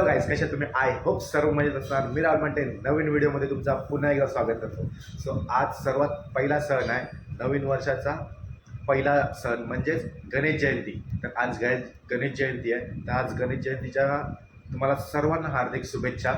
Hello guys कशा तुम्ही? I hope सर्व मजेत असणार. मी राहुल म्हणते नवीन व्हिडिओमध्ये तुमचा पुन्हा एकदा स्वागत करतो. सो आज सर्वात पहिला सण आहे नवीन वर्षाचा पहिला सण म्हणजेच गणेश जयंती. तर आज गाय गणेश जयंती आहे. तर आज गणेश जयंतीच्या तुम्हाला सर्वांना हार्दिक शुभेच्छा.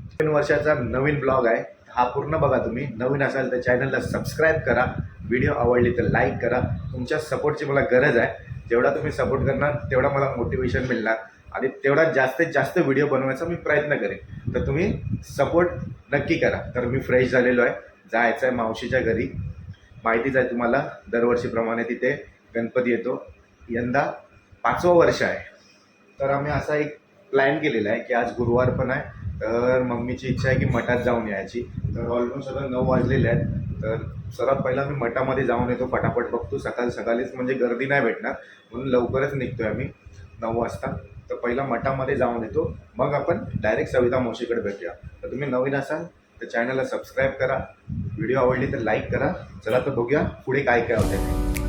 नवीन वर्षाचा नवीन ब्लॉग आहे. हा पूर्ण बघा तुम्ही. नवीन असाल तर चॅनलला सबस्क्राईब करा. व्हिडिओ आवडली तर लाईक करा. तुमच्या सपोर्टची मला गरज आहे. जेवढा तुम्ही सपोर्ट करणार तेवढा मला मोटिवेशन मिळणार. आणि तेवढा जास्तीत जास्त व्हिडिओ बनवायचा मी प्रयत्न करेन. तर तुम्ही सपोर्ट नक्की करा. तर मी फ्रेश झालेलो आहे. जायचं आहे मावशीच्या घरी. माहितीच आहे तुम्हाला दरवर्षीप्रमाणे तिथे गणपती येतो. यंदा पाचवं वर्ष आहे. तर आम्ही असा एक प्लॅन केलेला आहे की आज गुरुवार पण आहे. तर मम्मीची इच्छा आहे की मठात जाऊन यायची. तर ऑलमोस्ट आता नऊ वाजलेले आहेत. तर सर्वात पहिला मी मठामध्ये जाऊन येतो फटाफट बघतो. सकाळ सकाळीच म्हणजे गर्दी नाही भेटणार. म्हणून लवकरच निघतो आहे आम्ही नऊ वाजता. तर पहिला मठामध्ये जाऊन येतो. मग आपण डायरेक्ट सविता मावशीकडे भेटूया. तर तुम्ही नवीन असाल तर चॅनलला सबस्क्राईब करा. व्हिडिओ आवडली तर लाईक करा. चला तर बघूया पुढे काय काय होते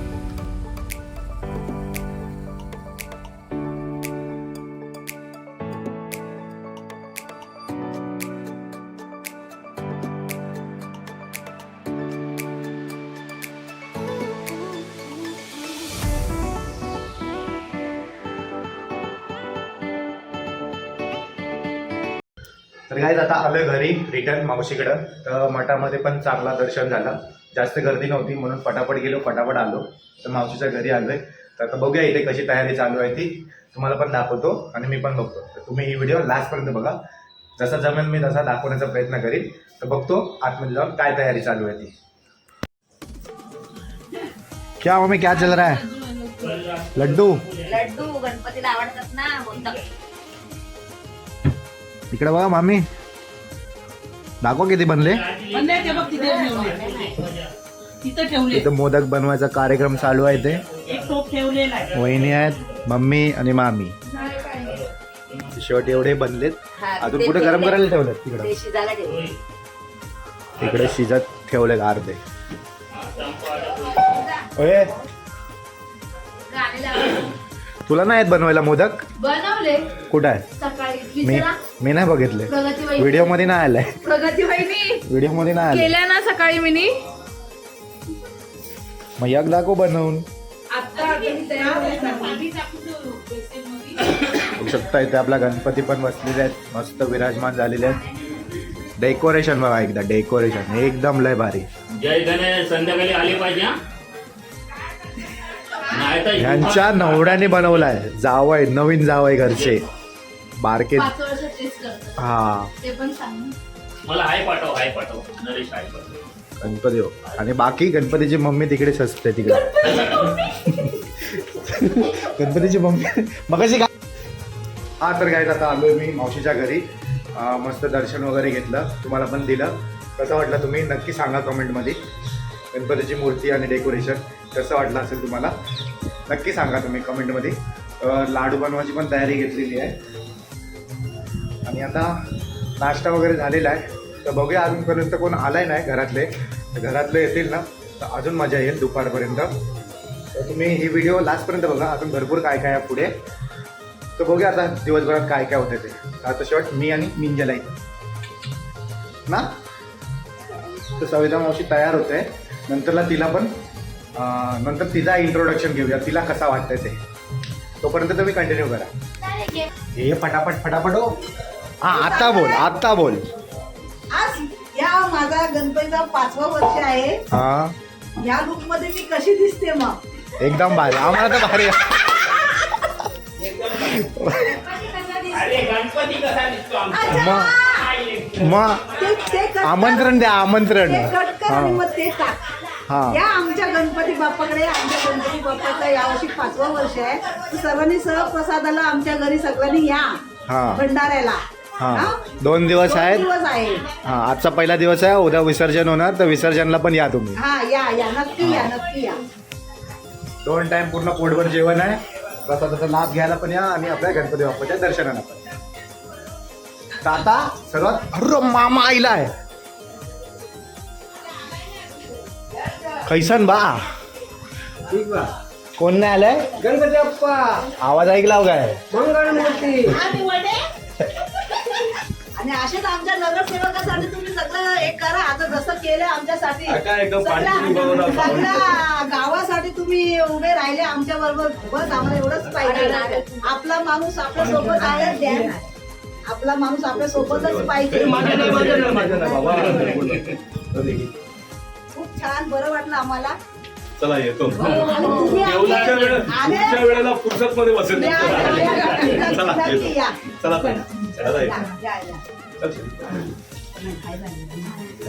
आलं रिटर्न मावशीकडं. तर मठामध्ये पण चांगला दर्शन झालं. जास्त गर्दी नव्हती म्हणून पटापट गेलो पटापट आलो. तर मावशीच्या घरी आलोय. तर आता बघूया इथे कशी तयारी चालू आहे ती. तुम्हाला पण दाखवतो आणि मी पण बघतो. तर तुम्ही ही व्हिडिओ लास्टपर्यंत बघा. जसा जमेल मी तसा दाखवण्याचा प्रयत्न करीन. तर बघतो आतमध्ये जाऊन काय तयारी चालू आहे ती. क्या मम्मी क्या चल रहा है? लड्डू? लड्डू गणपतीला आवडतात ना इकडे बघा मामी दाखव किती बनले? तिथे मोदक बनवायचा कार्यक्रम चालू आहे ते एक टोप ठेवलेला आहे. वहिनी आहेत मम्मी आणि मामी. शेवट एवढे बनलेत. हा, अजून ते कुठे गरम ठेवले. करायला ठेवलेत तिकडं. तिकडे शिजत ठेवले अर्धे. तुला नाही आहेत बनवायला मोदक? बनवले. कुठं आहे? सकाळी. मी मी नाही बघितले. व्हिडिओमध्ये नाही आलाय. व्हिडिओमध्ये नाही आले केल्या ना सकाळी मिनी. मग एक दाखव बनवून. बघू शकता इथे आपला गणपती पण बसलेले आहेत. मस्त विराजमान झालेले आहेत. डेकोरेशन बघा एकदा डेकोरेशन एकदम लय भारी. जय गणेश संध्याकाळी आले पाहिजे हा? ह्यांच्या नवऱ्याने बनवलाय. जावय नवीन जावय घरचे. बारके हा. ते पण सांग. मला हाय पाठव हाय पाठव. नरेश हाय पाठव. गणपती हो. आणि बाकी गणपतीची मम्मी तिकडेच असते तिकडे. गणपतीची मम्मी. मगाशी काय हा तर काय आता आलोय मी मावशीच्या घरी. मस्त दर्शन वगैरे घेतलं. तुम्हाला पण दिलं. कसं वाटलं तुम्ही? नक्की सांगा कमेंटमध्ये गणपतीची मूर्ती आणि डेकोरेशन कसं वाटलं असेल तुम्हाला? नक्की सांगा तुम्ही कमेंटमध्ये. लाडू बनवायची पण तयारी घेतलेली आहे. आणि आता नाश्ता वगैरे झालेला आहे. तर बघूया अजूनपर्यंत कोण आलाय नाही घरातले. तर घरातले येतील ना तर अजून मजा येईल दुपारपर्यंत. तर तुम्ही ही व्हिडिओ लास्टपर्यंत बघा अजून भरपूर काय काय आहे पुढे. तर बघूया आता दिवसभरात काय काय होतं ते. आता शेवट मी आणि मिंजला ना? तर सविता मावशी तयार होते. नंतरला तिला पण नंतर तिचा इंट्रोडक्शन घेऊया. तिला कसा वाटतंय ते? तोपर्यंत तुम्ही कंटिन्यू करा. हे फटाफट फटाफट हो. हा आता बोल आता बोल. आज या माझा गणपतीचा पाचवा वर्ष आहे. हा. या लुकमध्ये मी कशी दिसते मग? एकदम भारी. आम्हाला तर भारी. मग काय मग ते ते cut कर. आमंत्रण द्या आमंत्रण. ते कट कर आणि हा मग ते टाक. हा. या आमच्या गणपती बाप्पाकडे आमच्या गणपती बाप्पाचा यावर्षी पाचवा वर्ष आहे. तर सर्वांनी सहप्रसादाला आमच्या घरी सगळ्यांनी या हा. भंडाऱ्याला. हा? दोन दिवस दोन आहेत? दिवस आहे. हा आजचा पहिला दिवस आहे उद्या विसर्जन होणार तर विसर्जनला पण या तुम्ही. हा या या. नक्की या नक्की या. दोन टाइम पूर्ण पोटभर जेवण आहे. तसा तसा लाभ घ्यायला पण या आणि आपल्या गणपती बाप्पाच्या दर्शनाला पण या. तर आता सर्वात अरे मामा आईला आहे. कैसन बा? ठीक बा. कोण नाही आलाय? गणपती बाप्पा. आवाज ऐकला हो काय मंगळ मूर्ती. आणि असेच आमच्या नगरसेवकासाठी तुम्ही सगळं एक करा. आता जसं केलं आमच्यासाठी. काय एकदम सगळ्या गावासाठी तुम्ही उभे राहिले आमच्या बरोबर बस आम्हाला एवढंच पाहिजे. आपला माणूस आपल्यासोबत आहे द्या. आपला माणूस आपल्या सोबतच पाहिजे. ए, माझं नाही माझं नाही माझं नाही बाबा. खूप छान बरं वाटलं आम्हाला. चला येतो. आणि तुम्ही जेवणाच्या वेळे आले- पुढच्या वेळेला फुर्सत मध्ये बसेल. या, या, या, या. चला नक्की येतो. या. चला ताई. चला. या, येतो या, या. चल.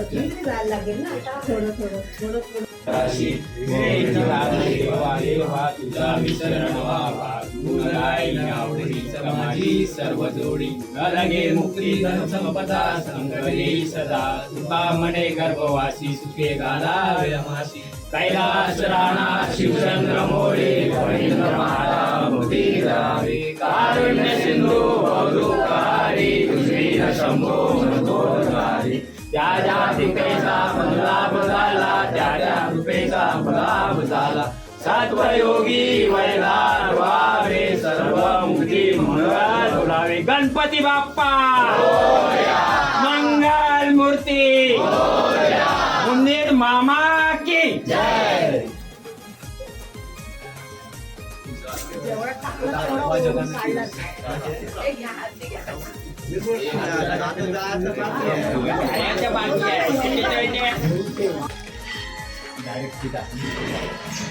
किती जायला लागेल ना आता. थोडं थोडं थोडं थोडं. माझी सर्व जोडी लगे मुक्ती धन संपदा सदा तुका मने गर्भवासी सुखे गाला व्यमासी कैलास राणा शिवचंद्र मोरे मुक्ती रावे कारुण्य सिंधू शंभो त्या जाती सत्वयोगी वैदार वारे सर्व मुक्ती मंगल बोलावे गणपती बाप्पा! मंगल मूर्ती! उंदीर मामा की जय। जेवढं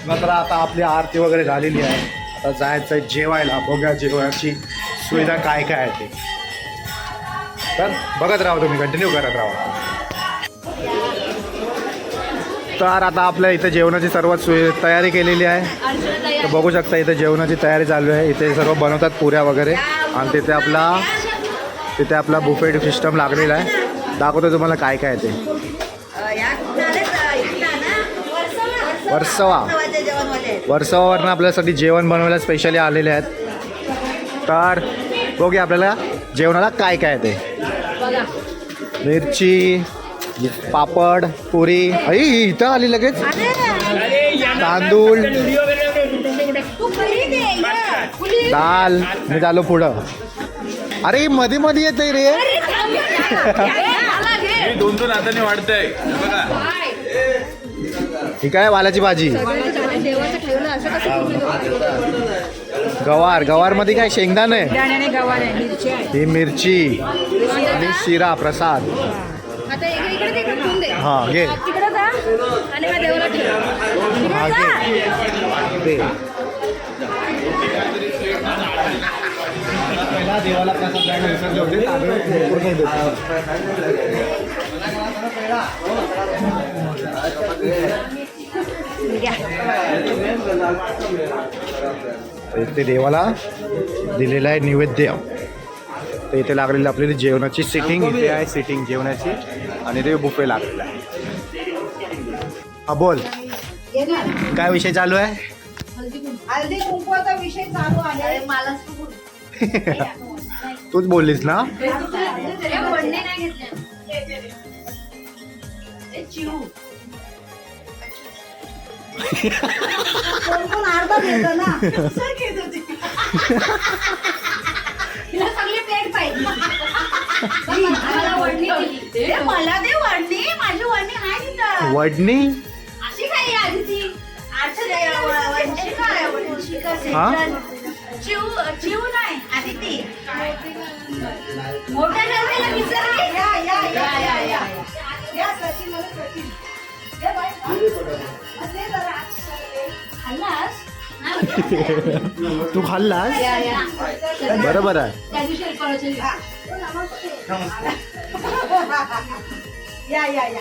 मात्र आता आपली आरती वगैरे झालेली आहे. आता जायचं आहे जेवायला. बघा जेवणाची सुविधा काय काय आहे ते. तर बघत राहा तुम्ही. कंटिन्यू करत राहा. तर आता आपल्या इथे जेवणाची सर्व सोय तयारी केलेली आहे. तर बघू शकता इथे जेवणाची तयारी चालू आहे. इथे सर्व बनवतात पुऱ्या वगैरे. आणि तिथे आपला तिथे आपला बुफेट सिस्टम लागलेला आहे. दाखवतो तुम्हाला काय काय आहे ते. वर्सवा. वर्सवावरनं आपल्यासाठी जेवण बनवायला स्पेशली आलेले आहेत. तर बघूया आपल्याला जेवणाला काय काय आहे ते मिरची पापड पुरी. आई इथं आली लगेच. तांदूळ. दाल. मी झालो पुढं. अरे मध्ये मध्ये येते रे. दोन दोन हाताने वाढतंय. बघा. ही काय वालाची भाजी? गवार गवारमध्ये काय शेंगदाण? आहे ही मिरची आणि शिरा प्रसाद. आता इकडे हा घे. देवाला ठेव हा घे दे देवाला प्रसाद इथे देवाला दिलेला आहे नैवेद्य. तर इथे लागलेली आपल्याला जेवणाची सिटिंग इथे आहे सिटिंग जेवणाची. आणि ते बुफे लागलेला आहे. हा बोल. काय विषय चालू आहे? हळदी कुंकवाचा विषय चालू आहे. मला तूच बोललीस ना? वडणे नाही घेतले. कोण कोण अर्धा घेतं ना? तिला चांगली प्लेट पाहिजे. मला वडणी दिली. मला दे वडणी. माझी वडणी आहे तिथं. वडणी? अशी काय आधी ती हा? चिव चिव नाही. आधी ती. मोठ्या नवऱ्याला विचारली या या. या या या. तू खाल्लास? या या. बरोबर आहे. या या या.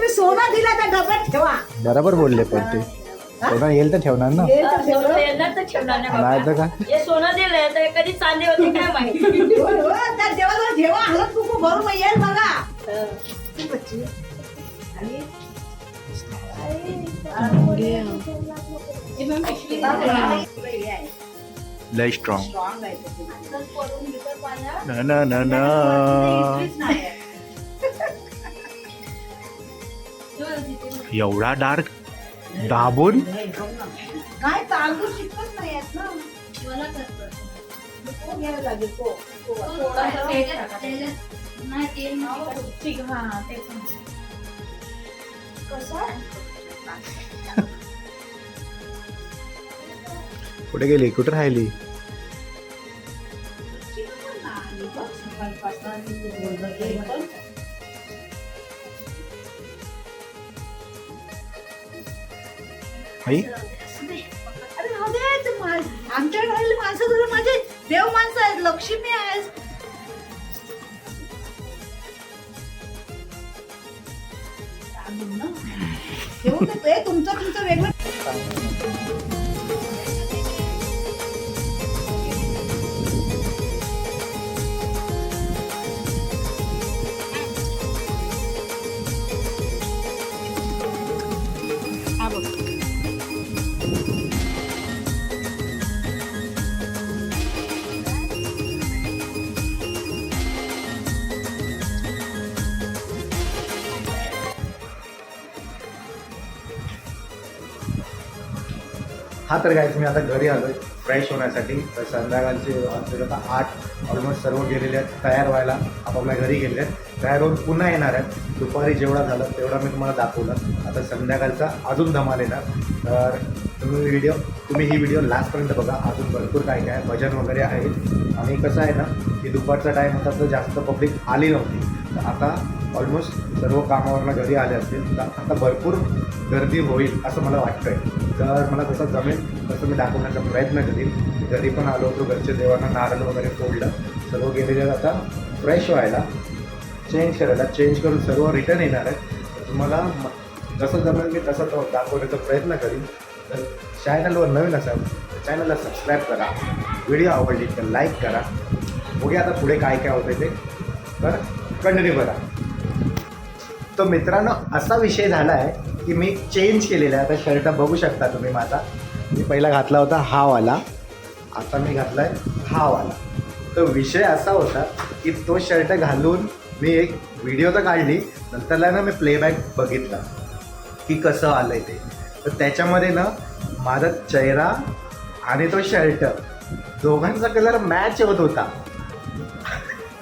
मी सोना दिला त्या डब्यात ठेवा. बरोबर बोलले पण ते. सोनं येईल तर ठेवणार ना. येणार तर ठेवणार नाही तर हे सोनं दिलंय तर कधी चांदी होती काय माहिती? जेव्हा कुकू भरून येईल बघा. ती बच्ची. आणि लय स्ट्रॉंग strong आहे ते. न न न. एवढा डार्क दाबून? नाही तांदूळ शिकत नाही आहेत ना? मला तो लागेल. तो नाही हो. नाही ठीक हा पण. कसं कुठे गेली? कुठे राहिली? आई आमच्याकडे माणसं तुला माझे देव माणसं आहेत. लक्ष्मी आहेत हा तर काय मी आता घरी आलोय. फ्रेश होण्यासाठी. तर संध्याकाळचे आमचे आता आठ ऑलमोस्ट सर्व गेलेले आहेत. तयार व्हायला आपापल्या घरी गेलेले आहेत. तयार होऊन पुन्हा येणार आहेत. दुपारी जेवढा झालं तेवढा मी तुम्हाला दाखवलं. आता संध्याकाळचा अजून धमाल येणार. तर तुम्ही व्हिडिओ तुम्ही ही व्हिडिओ लास्टपर्यंत बघा. अजून भरपूर काय काय आहे, भजन वगैरे आहे. आणि कसं आहे ना की दुपारचा टाईम होता तर जास्त पब्लिक आली नव्हती. तर आता ऑलमोस्ट सर्व कामावरनं घरी आले असतील. तर आता भरपूर गर्दी होईल असं मला वाटतं आहे तर मला जसं जमेल तसं मी दाखवण्याचा प्रयत्न करीन. घरी पण आलो होतो घरच्या देवांना नारळ वगैरे फोडलं सर्व गेलेले आता फ्रेश व्हायला. चेंज करायला चेंज करून सर्व रिटर्न येणार आहे तर तुम्हाला जसं जमेल मी तसं तो दाखवण्याचा प्रयत्न करीन. तर चॅनलवर नवीन असाल तर चॅनलला सबस्क्राईब करा. व्हिडिओ आवडली तर लाईक करा. बघूया आता पुढे काय काय होतं ते. तर कंटिन्यू करा तो मित्रांनो असा विषय झाला आहे की मी चेंज केलेला आहे. आता शर्ट बघू शकता तुम्ही माझा. मी पहिला घातला होता हा वाला आता मी घातला आहे हा वाला तो विषय असा होता की तो शर्ट घालून मी एक व्हिडिओ तर काढली. नंतरला ना मी प्लेबॅक बघितला की कसं आलं आहे ते. तर त्याच्यामध्ये ना माझा चेहरा आणि तो शर्ट दोघांचा कलर मॅच होत होता.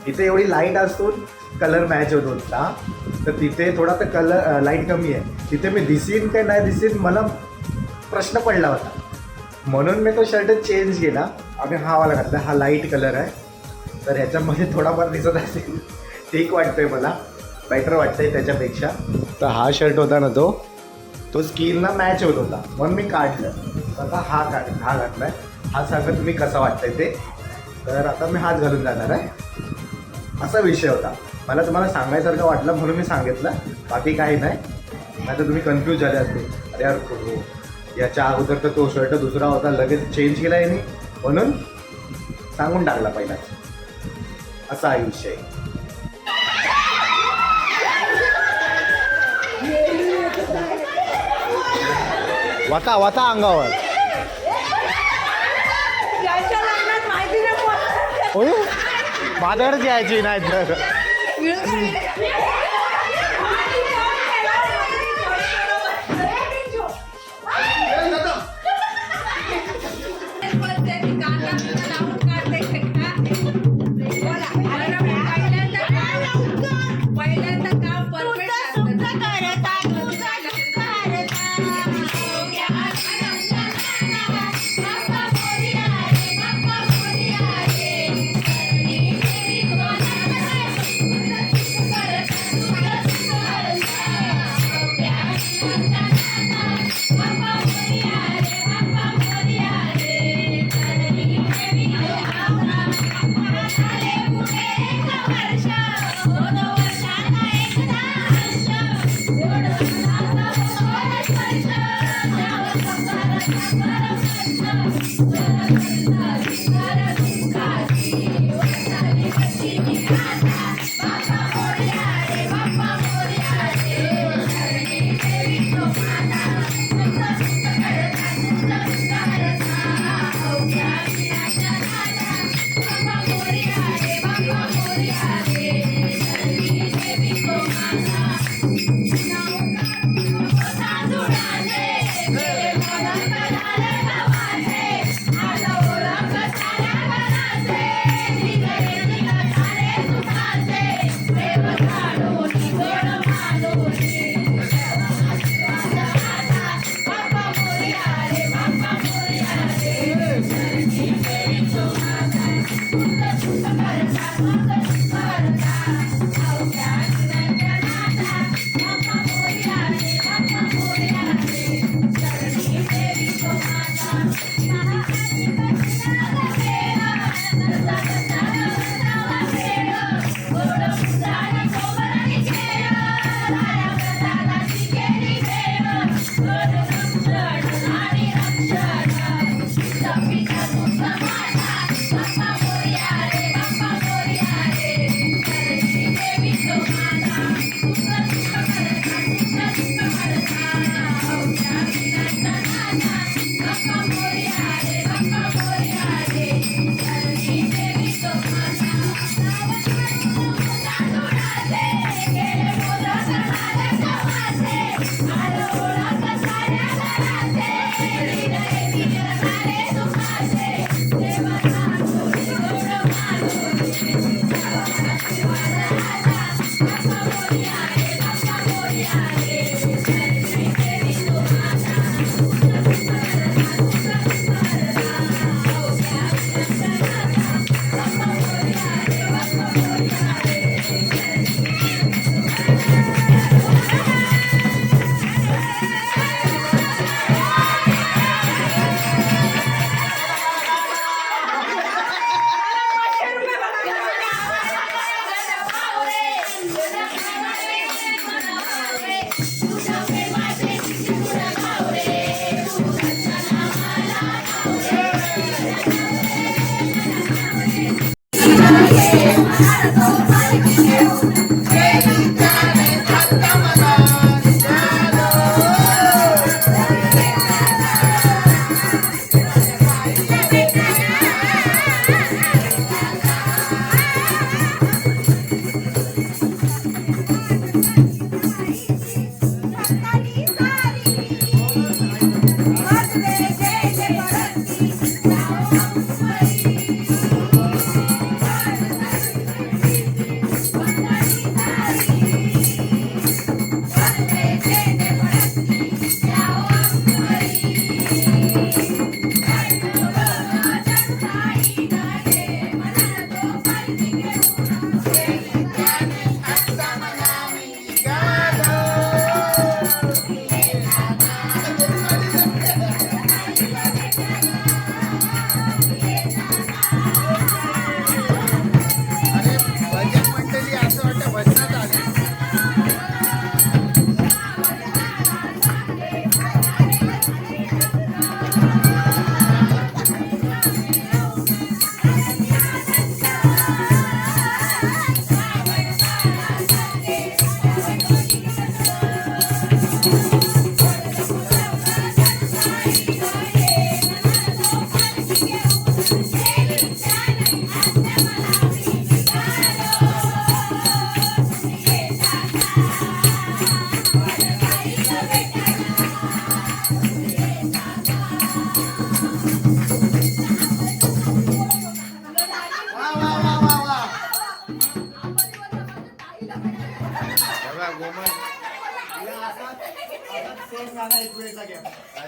इथे एवढी लाइट असून कलर मॅच होत होता. तर तिथे थोडा तर कलर लाइट कमी आहे. तिथे मी दिसीन काय नाही दिसीन मला प्रश्न पडला होता. म्हणून मी तो शर्ट चेंज केला. आणि हा वाला घातला. हा लाइट कलर आहे. तर ह्याच्यामध्ये थोडाफार दिसत असेल. ठीक वाटतंय मला. बेटर वाटतंय त्याच्यापेक्षा. तर हा शर्ट होता ना तो. तो स्किनला मॅच होत होता. म्हणून मी काढलं. आता हा काढ हा घातला आहे हा सांगत तुम्ही कसा वाटतंय ते. तर आता मी हाच घालून जाणार आहे. असा विषय होता. मला तुम्हाला सांगायसारखं वाटलं म्हणून मी सांगितलं. बाकी काही नाही. नाही तर तुम्ही कन्फ्यूज झाले असते अरे यार हो. याच्या अगोदर तर तो शर्ट दुसरा होता लगेच चेंज केला आहे म्हणून सांगून टाकला पहिलाच. असा आहे विषय. वाता वाता अंगावर. होय माझ्याकडेच यायची नाही तर.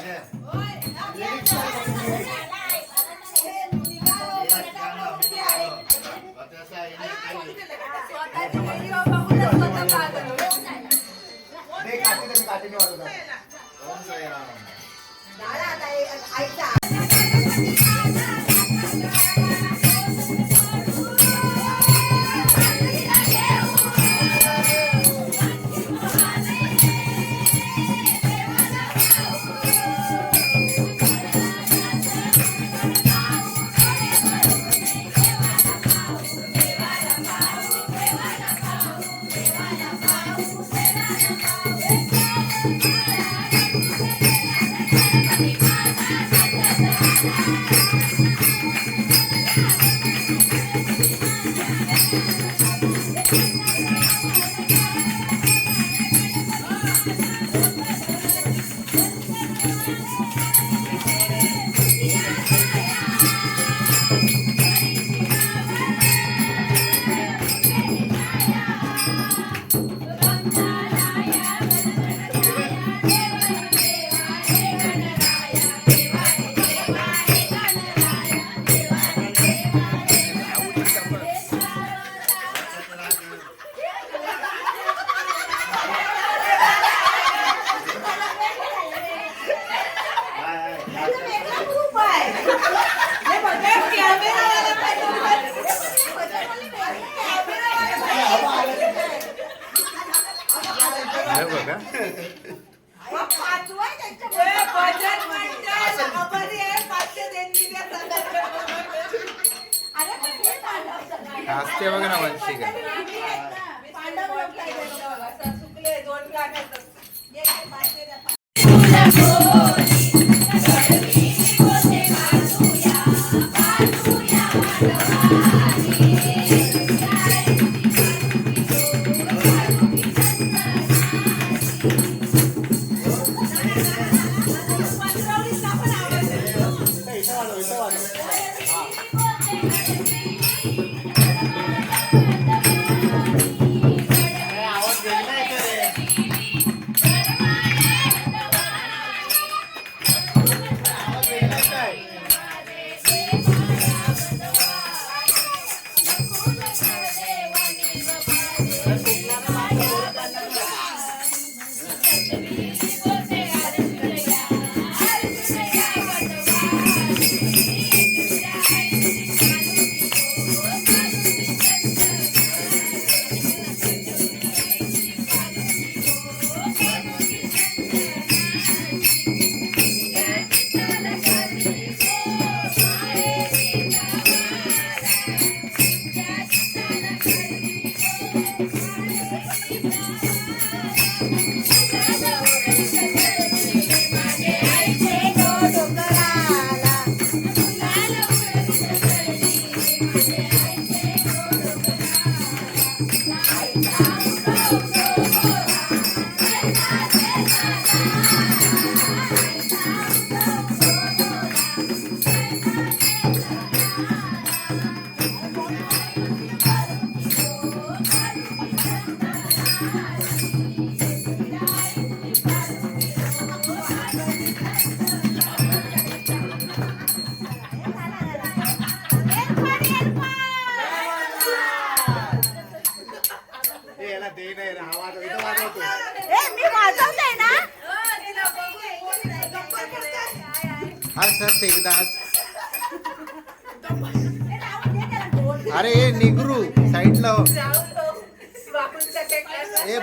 Yeah.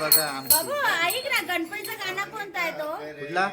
बघा आमची ऐक ना गणपतीचा गाणं कोणता आहे तो? कुठला?